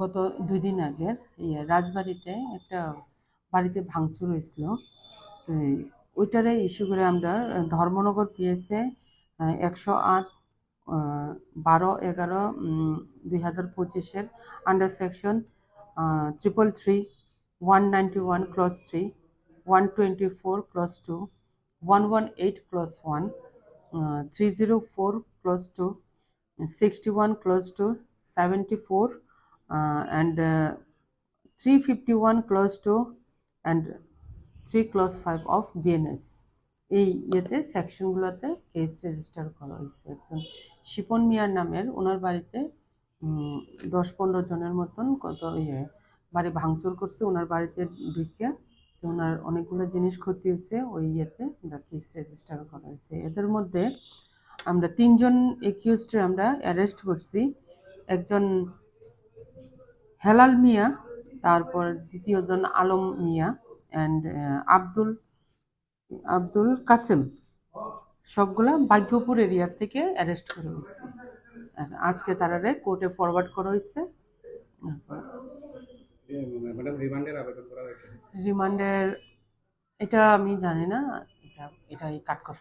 গত দুই দিন আগে ইয়ে রাজবাড়িতে একটা বাড়িতে ভাঙচুর হয়েছিল। তো ওইটারে ইস্যু করে আমরা ধর্মনগর পিএসএ একশো আট বারো, এগারো দুই হাজার পঁচিশের under section triple three one ninety one clause three one twenty four clause two one one eight clause one three zero four clause two 61 close to 74 uh, and uh, 351 close to and 3 clause 5 of BNS এই ইয়েতে সেকশনগুলোতে case register করা হয়েছে একজন শিপন মিয়ার নামের। ওনার বাড়িতে দশ পনেরো জনের মতন কত ইয়ে বাড়ি ভাঙচুর করছে। ওনার বাড়িতে ঢুকিয়া তো ওনার অনেকগুলো জিনিস ক্ষতি হয়েছে। ওই ইয়েতে কেস রেজিস্টার করা হয়েছে। এদের মধ্যে আমরা তিনজন একিউজড আমরা অ্যারেস্ট করছি। একজন হেলাল মিয়া তারপর দ্বিতীয়জন আলম মিয়া অ্যান্ড আব্দুল আব্দুল কাসেম। সবগুলা ভাগ্যপুর এরিয়া থেকে অ্যারেস্ট করা হয়েছে আজকে তারারে কোর্টে ফরওয়ার্ড করা হয়েছে। রিমান্ডের করা হয়েছে? রিমান্ডের এটা আমি জানি না এটা এটাই কাট কর